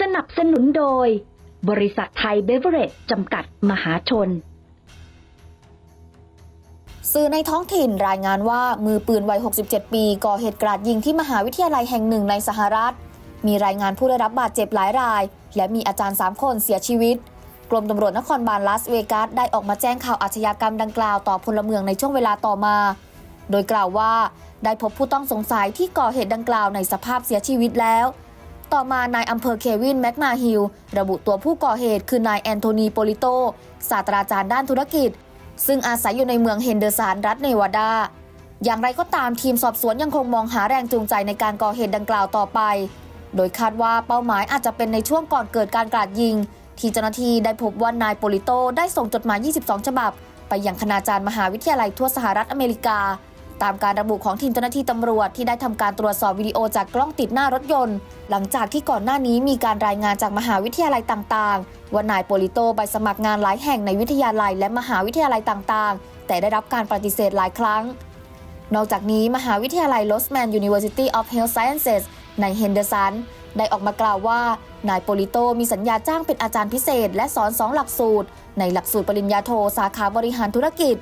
สนับสนุนโดย บริษัทไทยเบเวอเรจจำกัดมหาชน สื่อในท้องถิ่นรายงานว่ามือปืนวัย 67 ปี ก่อเหตุกราดยิงที่มหาวิทยาลัยแห่งหนึ่งในสหรัฐ มีรายงานผู้ได้รับบาดเจ็บหลายราย และมีอาจารย์ 3 คนเสียชีวิต กรมตำรวจนครบาลลาสเวกัสได้ออกมาแจ้งข่าวอาชญากรรมดังกล่าวต่อพลเมืองในช่วงเวลาต่อมา โดยกล่าวว่าได้พบผู้ต้องสงสัยที่ก่อเหตุดังกล่าวในสภาพเสียชีวิตแล้ว ต่อมานายอำเภอเควินแม็กมาฮิลระบุตัวผู้ก่อเหตุคือนายแอนโทนีโปลิโตศาสตราจารย์ด้านธุรกิจ ซึ่งอาศัยอยู่ในเมืองเฮนเดอร์สันรัฐเนวาดา อย่างไรก็ตามทีมสอบสวนยังคงมองหาแรงจูงใจในการก่อเหตุดังกล่าวต่อไป โดยคาดว่าเป้าหมายอาจจะเป็นในช่วงก่อนเกิดการกราดยิง ที่เจ้าหน้าที่ได้พบว่านายโปลิโตได้ส่งจดหมาย 22 ฉบับ ไปยังคณาจารย์มหาวิทยาลัยทั่วสหรัฐอเมริกา ตามการระบุของทีมเจ้าหน้าที่ตำรวจที่ได้ทำการตรวจสอบวิดีโอจากกล้องติดหน้ารถยนต์ หลังจากที่ก่อนหน้านี้มีการรายงานจากมหาวิทยาลัยต่างๆ ว่านายโปลิโตไปสมัครงานหลายแห่งในวิทยาลัยและมหาวิทยาลัยต่างๆ แต่ได้รับการปฏิเสธหลายครั้ง นอกจากนี้มหาวิทยาลัย Losman University of Health Sciences ในเฮนเดอร์สันได้ออกมากล่าวว่านายโปลิโตมีสัญญาจ้างเป็นอาจารย์พิเศษ และสอนสองหลักสูตร ในหลักสูตรปริญญาโทสาขาบริหารธุรกิจ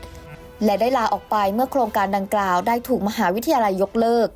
และได้ลาออกไปเมื่อโครงการดังกล่าวได้ถูกมหาวิทยาลัยยกเลิก